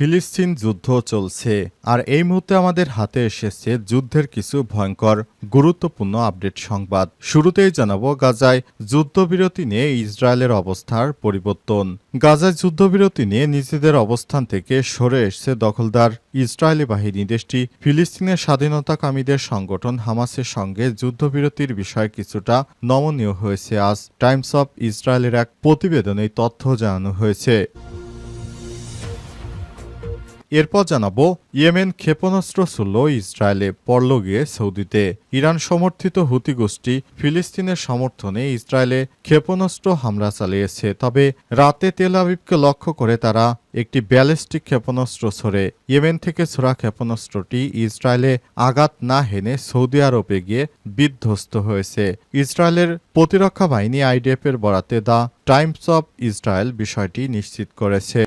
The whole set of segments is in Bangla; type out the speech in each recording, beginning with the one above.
ফিলিস্তিন যুদ্ধ চলছে। আর এই মুহূর্তে আমাদের হাতে এসেছে যুদ্ধের কিছু ভয়ঙ্কর, গুরুত্বপূর্ণ আপডেট সংবাদ। শুরুতেই জানাব গাজায় যুদ্ধবিরতি নিয়ে ইসরায়েলের অবস্থার পরিবর্তন। গাজায় যুদ্ধবিরতি নিয়ে নিজেদের অবস্থান থেকে সরে এসছে দখলদার ইসরায়েলি বাহিনী। দেশটি ফিলিস্তিনের স্বাধীনতাকামীদের সংগঠন হামাসের সঙ্গে যুদ্ধবিরতির বিষয়ে কিছুটা নমনীয় হয়েছে। আজ টাইমস অফ ইসরায়েলের এক প্রতিবেদনে তথ্য জানানো হয়েছে। এরপর জানাব, ইয়েমেন ক্ষেপণাস্ত্র ছুড়ল ইসরায়েলে, পড়ল গিয়ে সৌদিতে। ইরান সমর্থিত হুতি গোষ্ঠী ফিলিস্তিনের সমর্থনে ইসরায়েলে ক্ষেপণাস্ত্র হামলা চালিয়েছে। তবে রাতে তেল আবিবকে লক্ষ্য করে তারা একটি ব্যালিস্টিক ক্ষেপণাস্ত্র ছড়ে। ইয়েমেন থেকে ছোড়া ক্ষেপণাস্ত্রটি ইসরায়েলে আঘাত না হেনে সৌদি আরবে গিয়ে বিধ্বস্ত হয়েছে। ইসরায়েলের প্রতিরক্ষা বাহিনী আইডিএফের বরাতে দ্য টাইমস অব ইসরায়েল বিষয়টি নিশ্চিত করেছে।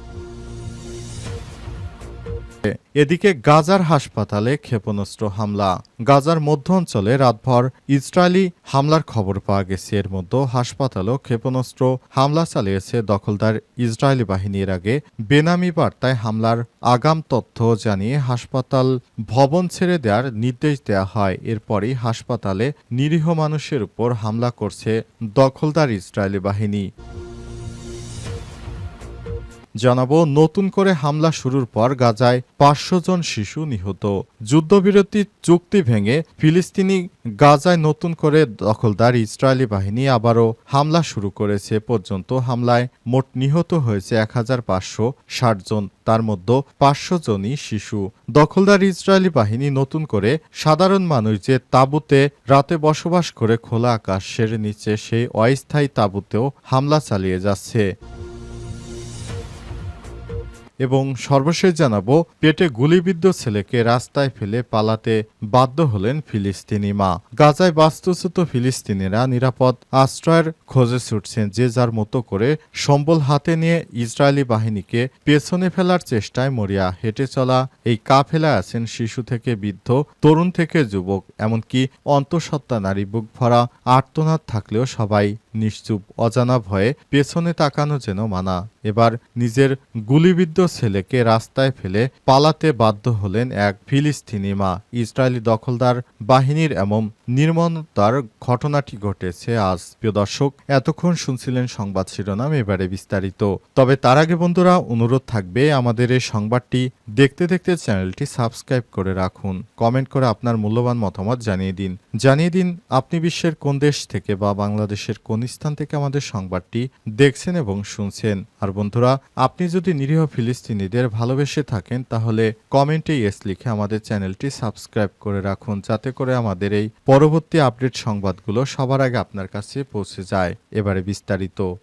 এদিকে গাজার হাসপাতালে ক্ষেপণাস্ত্র হামলা। গাজার মধ্য অঞ্চলে রাতভর ইসরায়েলি হামলার খবর পাওয়া গেছে। এর মধ্যে হাসপাতালেও ক্ষেপণাস্ত্র হামলা চালিয়েছে দখলদার ইসরায়েলি বাহিনীর আগে। বেনামি বার্তায় হামলার আগাম তথ্য জানিয়ে হাসপাতাল ভবন ছেড়ে দেওয়ার নির্দেশ দেওয়া হয়। এরপরই হাসপাতালে নিরীহ মানুষের উপর হামলা করছে দখলদার ইসরায়েলি বাহিনী। জানাব, নতুন করে হামলা শুরুর পর গাজায় পাঁচশো জন শিশু নিহত। যুদ্ধবিরতি চুক্তি ভেঙে ফিলিস্তিনি গাজায় নতুন করে দখলদার ইসরায়েলি বাহিনী আবারও হামলা শুরু করেছে। পর্যন্ত হামলায় মোট নিহত হয়েছে এক হাজার পাঁচশো ষাট জন। তার মধ্যে পাঁচশো জনই শিশু। দখলদার ইসরায়েলি বাহিনী নতুন করে সাধারণ মানুষ যে তাঁবুতে রাতে বসবাস করে খোলা আকাশের নিচে সেই অস্থায়ী তাঁবুতেও হামলা চালিয়ে যাচ্ছে। এবং সর্বশেষ জানাব, পেটে গুলিবিদ্ধ ছেলেকে রাস্তায় ফেলে পালাতে বাধ্য হলেন ফিলিস্তিনি মা। গাজায় বাস্তুচ্যুত ফিলিস্তিনিরা নিরাপদ আশ্রয়ের খোঁজে ছুটছেন যে যার মতো করে সম্বল হাতে নিয়ে ইসরায়েলি বাহিনীকে পেছনে ফেলার চেষ্টায় মরিয়া। হেঁটে চলা এই কাফেলায় আছেন শিশু থেকে বৃদ্ধ, তরুণ থেকে যুবক, এমনকি অন্তঃসত্ত্বা নারী। বুক ভরা আর্তনাদ থাকলেও সবাই নিশ্চুপ, অজানা ভয়ে পেছনে তাকানো যেন মানা। এবার নিজের গুলিবিদ্ধ ছেলেকে রাস্তায় ফেলে পালাতে বাধ্য হলেন এক ফিলিস্তিনি মা। ইসরায়েলি দখলদার বাহিনীর এমন নির্মমতার ঘটনাটি ঘটেছে আজ। প্রিয় দর্শক, এতক্ষণ শুনছিলেন সংবাদ শিরোনাম, এবারে বিস্তারিত। তবে তার আগে বন্ধুরা, অনুরোধ থাকবে আমাদের এই সংবাদটি দেখতে দেখতে চ্যানেলটি সাবস্ক্রাইব করে রাখুন। কমেন্ট করে আপনার মূল্যবান মতামত জানিয়ে দিন। জানিয়ে দিন আপনি বিশ্বের কোন দেশ থেকে বা বাংলাদেশের কোন স্থান থেকে আমাদের সংবাদটি দেখছেন এবং শুনছেন। আর বন্ধুরা, আপনি যদি নিরীহ ফিলিস্তিনিদের ভালোবেসে থাকেন, তাহলে কমেন্টে ইয়েস লিখে আমাদের চ্যানেলটি সাবস্ক্রাইব করে রাখুন, যাতে করে আমাদের এই পরবর্তী আপডেট সংবাদগুলো সবার আগে আপনার কাছে পৌঁছে যায়। এবারে বিস্তারিত।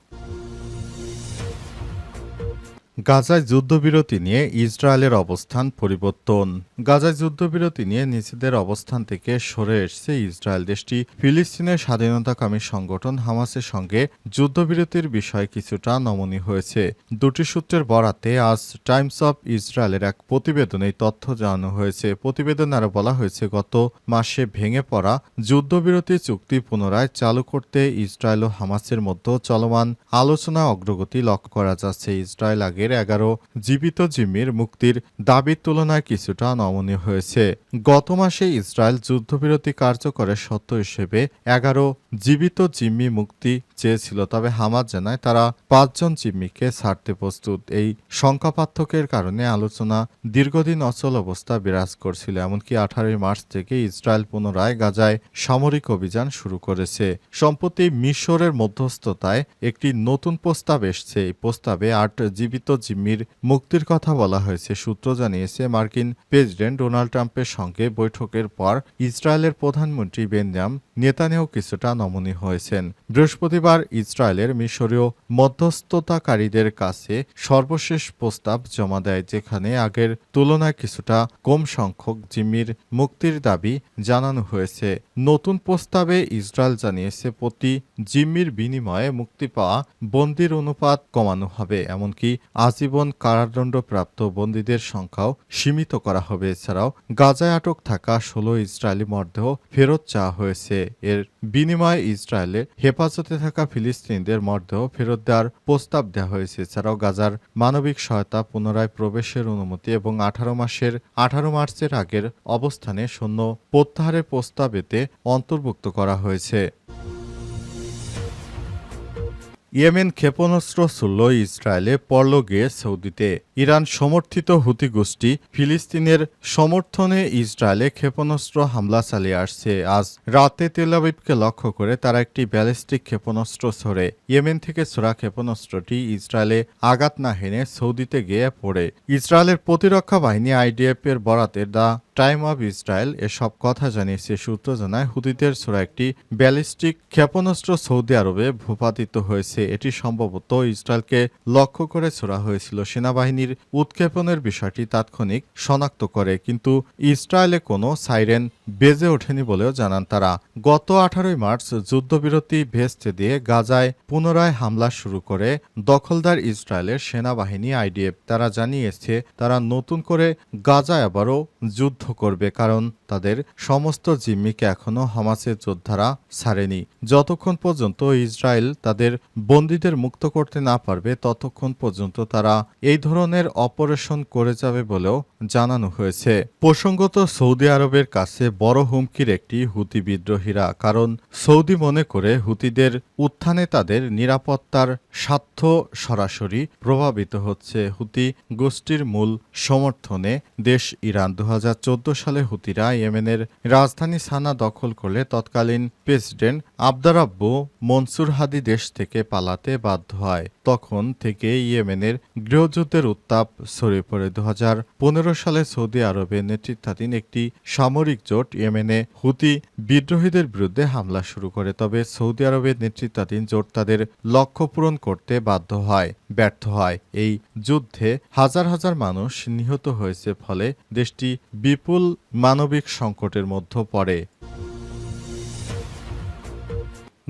গাজায় যুদ্ধবিরতি নিয়ে ইসরায়েলের অবস্থান পরিবর্তন। গাজায় যুদ্ধবিরতি নিয়ে নিজেদের অবস্থান থেকে সরে এসেছে ইসরায়েল দেশটি। ফিলিস্তিনের স্বাধীনতাকামী সংগঠন হামাসের সঙ্গে যুদ্ধবিরতির বিষয়ে কিছুটা নমনীয় হয়েছে। দুটি সূত্রের বরাতে আজ টাইমস অফ ইসরায়েলের এক প্রতিবেদনে তথ্য জানানো হয়েছে। প্রতিবেদনে আরও বলা হয়েছে, গত মাসে ভেঙে পড়া যুদ্ধবিরতি চুক্তি পুনরায় চালু করতে ইসরায়েল ও হামাসের মধ্যে চলমান আলোচনা অগ্রগতি লক্ষ্য করা যাচ্ছে। ইসরায়েল আগের এগারো জীবিত জিম্মির মুক্তির দাবির তুলনায় কিছুটা নমনীয় হয়েছে। গত মাসে ইসরায়েল যুদ্ধবিরতি কার্যকরের সত্য হিসেবে এগারো জীবিত জিম্মি মুক্তি চেয়েছিল, তবে হামাজ জানায় তারা পাঁচজন জিম্মিকে ছাড়তে প্রস্তুত। এই সংখ্যা পার্থক্যের কারণে আলোচনা দীর্ঘদিন অচল অবস্থা বিরাজ করছিল, এমনকি আঠারোই মার্চ থেকে ইসরায়েল পুনরায় গাজায় সামরিক অভিযান শুরু করেছে। সম্প্রতি মিশরের মধ্যস্থতায় একটি নতুন প্রস্তাব এসছে। এই প্রস্তাবে আট জীবিত জিম্মির মুক্তির কথা বলা হয়েছে। সূত্র জানিয়েছে, মার্কিন প্রেসিডেন্ট ডোনাল্ড ট্রাম্পের সঙ্গে বৈঠকের পর ইসরায়েলের প্রধানমন্ত্রী বেনজাম নেতানিয়াহু কিছুটা নমনীয় হয়েছেন। বৃহস্পতিবার ইসরায়েলের মিশরীয় মধ্যস্থতাকারীদের কাছে সর্বশেষ প্রস্তাব জমা দেয়, যেখানে আগের তুলনায় কিছুটা কম সংখ্যক জিম্মির মুক্তির দাবি জানানো হয়েছে। নতুন প্রস্তাবে ইসরায়েল জানিয়েছে, প্রতি জিম্মির বিনিময়ে মুক্তি পাওয়া বন্দির অনুপাত কমানো হবে, এমনকি আজীবন কারাদণ্ডপ্রাপ্ত বন্দীদের সংখ্যাও সীমিত করা হবে। এছাড়াও গাজায় আটক থাকা ষোলো ইসরায়েলি মরদেহ ফেরত চাওয়া হয়েছে। এর বিনিময়ে ইসরায়েলে হেফাজতে থাকা ফিলিস্তিনিদের মরদেহ ফেরত দেওয়ার প্রস্তাব দেওয়া হয়েছে। এছাড়াও গাজার মানবিক সহায়তা পুনরায় প্রবেশের অনুমতি এবং আঠারো মাসের, আঠারো মার্চের আগের অবস্থানে সৈন্য প্রত্যাহারের প্রস্তাব এতে অন্তর্ভুক্ত করা হয়েছে। ইয়েমেন ক্ষেপণাস্ত্র ছুড়ল ইসরায়েলে পড়ল গিয়ে সৌদিতে। ইরান সমর্থিত হুতি গোষ্ঠী ফিলিস্তিনের সমর্থনে ইসরায়েলে ক্ষেপণাস্ত্র হামলা চালিয়ে আসছে। আজ রাতে তেলাবিবকে লক্ষ্য করে তারা একটি ব্যালিস্টিক ক্ষেপণাস্ত্র ছড়ে। ইয়েমেন থেকে ছোড়া ক্ষেপণাস্ত্রটি ইসরায়েলে আঘাত না হেনে সৌদিতে গিয়ে পড়ে। ইসরায়েলের প্রতিরক্ষা বাহিনী আইডিএফ এর বরাতে দা টাইম অব ইসরায়েল এসব কথা জানিয়েছে। সূত্র জানায়, হুতিদের ছোড়া একটি ব্যালিস্টিক ক্ষেপণাস্ত্র সৌদি আরবে ভূপাতিত হয়েছে। এটি সম্ভবত ইসরায়েলকে লক্ষ্য করে ছোড়া হয়েছিল। সেনাবাহিনীর উৎক্ষেপণের বিষয়টি তাৎক্ষণিক শনাক্ত করে, কিন্তু ইসরায়েলে কোনো সাইরেন বেজে ওঠেনি বলেও জানান তারা। গত আঠারোই মার্চ যুদ্ধবিরতি ভেস্তে দিয়ে গাজায় পুনরায় হামলা শুরু করে দখলদার ইসরায়েলের সেনাবাহিনী আইডিএফ। তারা জানিয়েছে, তারা নতুন করে গাজায় আবারও যুদ্ধ করবে, কারণ তাদের সমস্ত জিম্মিকে এখনও হামাসের যোদ্ধারা ছাড়েনি। যতক্ষণ পর্যন্ত ইসরায়েল তাদের বন্দীদের মুক্ত করতে না পারবে ততক্ষণ পর্যন্ত তারা এই ধরনের অপারেশন করে যাবে বলেও জানানো হয়েছে। প্রসঙ্গত সৌদি আরবের কাছে বড় হুমকির একটি হুতি বিদ্রোহীরা, কারণ সৌদি মনে করে হুতিদের উত্থানে তাদের নিরাপত্তার স্বার্থ সরাসরি প্রভাবিত হচ্ছে। হুতি গোষ্ঠীর মূল সমর্থনে দেশ ইরান দু হাজার চোদ্দ সালে হুতিরা ইয়েমেনের রাজধানী সানা দখল করলে তৎকালীন প্রেসিডেন্ট আবদারাব্বু মনসুর হাদি দেশ থেকে পালাতে বাধ্য হয়। তখন থেকে ইয়েমেনের গৃহযুদ্ধের উত্তাপ ছড়িয়ে পড়ে। দু হাজার পনেরো সালে সৌদি আরবের নেতৃত্বাধীন একটি সামরিক জোট ইয়েমেনে হুতি বিদ্রোহীদের বিরুদ্ধে হামলা শুরু করে। তবে সৌদি আরবের নেতৃত্বাধীন জোট তাদের লক্ষ্য পূরণ করতে বাধ্য হয়, ব্যর্থ হয়। এই যুদ্ধে হাজার হাজার মানুষ নিহত হয়েছে, ফলে দেশটি বিপুল মানবিক সংকটের মধ্যে পড়ে।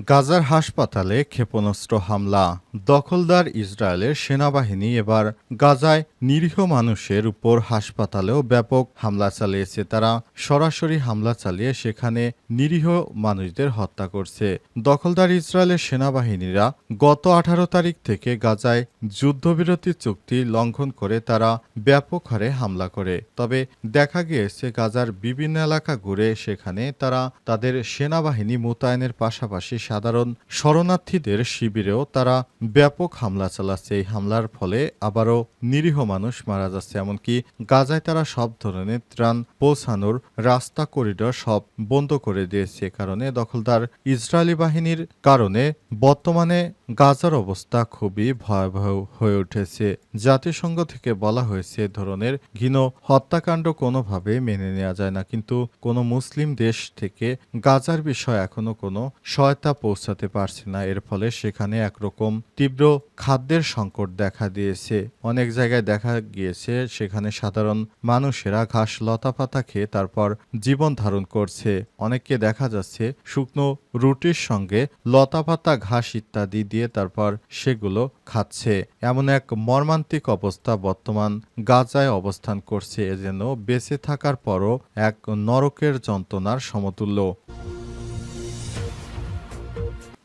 গাজার হাসপাতালে ক্ষেপণাস্ত্র হামলা। দখলদার ইসরায়েলের সেনাবাহিনী এবার গাজায় নিরীহ মানুষের উপর হাসপাতালেও ব্যাপক হামলা চালিয়েছে। তারা সরাসরি হামলা চালিয়ে সেখানে নিরীহ মানুষদের হত্যা করছে। দখলদার ইসরায়েলের সেনাবাহিনীরা গত আঠারো তারিখ থেকে গাজায় যুদ্ধবিরতি চুক্তি লঙ্ঘন করে তারা ব্যাপক হারে হামলা করে। তবে দেখা গিয়েছে, গাজার বিভিন্ন এলাকা ঘুরে সেখানে তারা তাদের সেনাবাহিনী মোতায়েনের পাশাপাশি সাধারণ শরণার্থীদের শিবিরেও তারা ব্যাপক হামলা চালাচ্ছে। এই হামলার ফলে আবারও নিরীহ মানুষ মারা যাচ্ছে। এমনকি গাজায় তারা সব ধরনের ত্রাণ পৌঁছানোর রাস্তা করিডর সব বন্ধ করে দিয়েছে। কারণে দখলদার ইসরায়েলি বাহিনীর কারণে বর্তমানে গাজার অবস্থা খুবই ভয়াবহ হয়ে উঠেছে। জাতিসংঘ থেকে বলা হয়েছে ধরনের ঘৃণ হত্যাকাণ্ড কোনোভাবে মেনে নেওয়া যায় না। কিন্তু কোনো মুসলিম দেশ থেকে গাজার বিষয় এখনও কোনো সহায়তা পৌঁছাতে পারছে না। এর ফলে সেখানে একরকম তীব্র খাদ্যের সংকট দেখা দিয়েছে। অনেক জায়গায় দেখা গিয়েছে, সেখানে সাধারণ মানুষেরা ঘাস লতা পাতা খেয়ে তারপর জীবন ধারণ করছে। অনেককে দেখা যাচ্ছে, শুকনো রুটির সঙ্গে লতা পাতা ঘাস ইত্যাদি দিয়ে তারপর সেগুলো খাচ্ছে। এমন এক মর্মান্তিক অবস্থা বর্তমান গাজায় অবস্থান করছে, এ যেন বেঁচে থাকার পরও এক নরকের যন্ত্রণার সমতুল্য।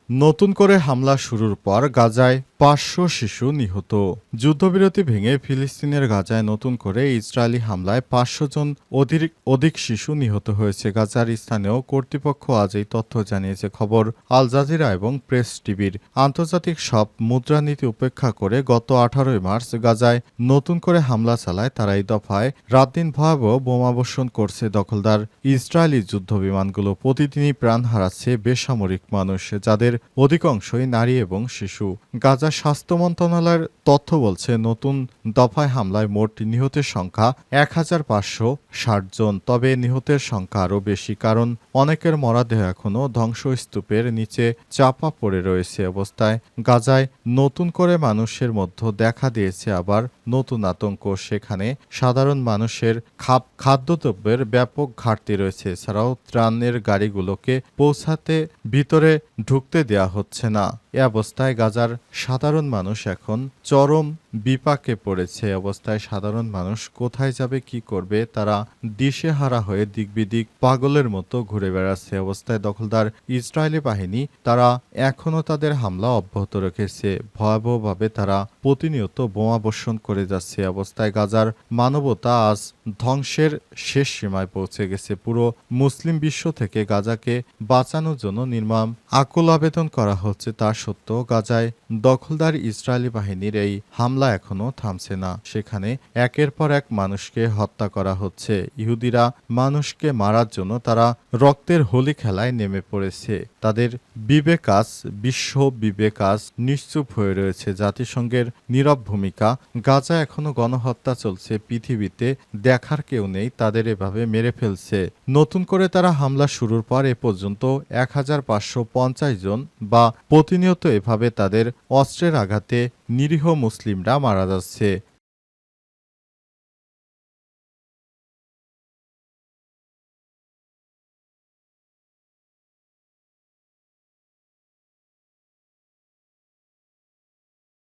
নতুন করে হামলা শুরুর পর গাজায় পাঁচশো শিশু নিহত। যুদ্ধবিরতি ভেঙে ফিলিস্তিনের গাজায় নতুন করে ইসরায়েলি হামলায় পাঁচশো জন অধিক শিশু নিহত হয়েছে। গাজার স্থানীয় কর্তৃপক্ষ আজ এই তথ্য জানিয়েছে। খবর আল জাজিরা এবং প্রেস টিভির। আন্তর্জাতিক সব মুদ্রানীতি উপেক্ষা করে গত আঠারোই মার্চ গাজায় নতুন করে হামলা চালায় তারা এই দফায়। রাত দিন ভয়াবহ বোমাবর্ষণ করছে দখলদার ইসরায়েলি যুদ্ধ বিমানগুলো। প্রতিদিনই প্রাণ হারাচ্ছে বেসামরিক মানুষ, যাদের অধিকাংশই নারী এবং শিশু। গাজা স্বাস্থ্য মন্ত্রণালয়ের তথ্য বলছে, নতুন দফায় হামলায় মোট নিহতের সংখ্যা এক হাজার পাঁচশো ষাট জন। তবে নিহতের সংখ্যা আরও বেশি, কারণ অনেকের মরাদেহ এখনও ধ্বংসস্তূপের নিচে চাপা পড়ে রয়েছে অবস্থায়। গাজায় নতুন করে মানুষের মধ্যে দেখা দিয়েছে আবার নতুন আতঙ্ক। সেখানে সাধারণ মানুষের খাপ, খাদ্যদ্রব্যের ব্যাপক ঘাটতি রয়েছে। এছাড়াও ত্রাণের গাড়িগুলোকে পৌঁছাতে ভিতরে ঢুকতে দেয়া হচ্ছে না। এ অবস্থায় গাজার সাধারণ মানুষ এখন চরম বিপাকে পড়েছে অবস্থায় সাধারণ মানুষ। কোথায় যাবে, কি করবে? তারা দিশেহারা হয়ে দিকবিদিক পাগলের মতো ঘুরে বেড়াচ্ছে অবস্থায়। দখলদার ইসরায়েলি বাহিনী, তারা এখনও তাদের হামলা অব্যাহত রেখেছে। ভয়াবহভাবে তারা প্রতিনিয়ত বোমা বর্ষণ করে যাচ্ছে অবস্থায়। গাজার মানবতা আজ ধ্বংসের শেষ সীমায় পৌঁছে গেছে। পুরো মুসলিম বিশ্ব থেকে গাজাকে বাঁচানোর জন্য নির্মম আকুল আবেদন করা হচ্ছে। তা সত্ত্বেও গাজায় দখলদার ইসরায়েলি বাহিনীর এই হামলা এখনও থামছে না। সেখানে একের পর এক মানুষকে হত্যা করা হচ্ছে। ইহুদিরা মানুষকে মারার জন্য তারা রক্তের হোলি খেলায় নেমে পড়েছে। তাদের বিবেকাস, বিশ্ব বিবেকাস নিশ্চুপ হয়ে রয়েছে। জাতিসংঘের নীরব ভূমিকা, গাজা এখনও গণহত্যা চলছে। পৃথিবীতে দেখার কেউ নেই, তাদের এভাবে মেরে ফেলছে। নতুন করে তারা হামলা শুরুর পর এ পর্যন্ত এক হাজার পাঁচশো পঞ্চাশ জন বা প্রতিনিয়ত এভাবে তাদের অস্ত্রের আঘাতে নিরীহ মুসলিমরা মারা যাচ্ছে।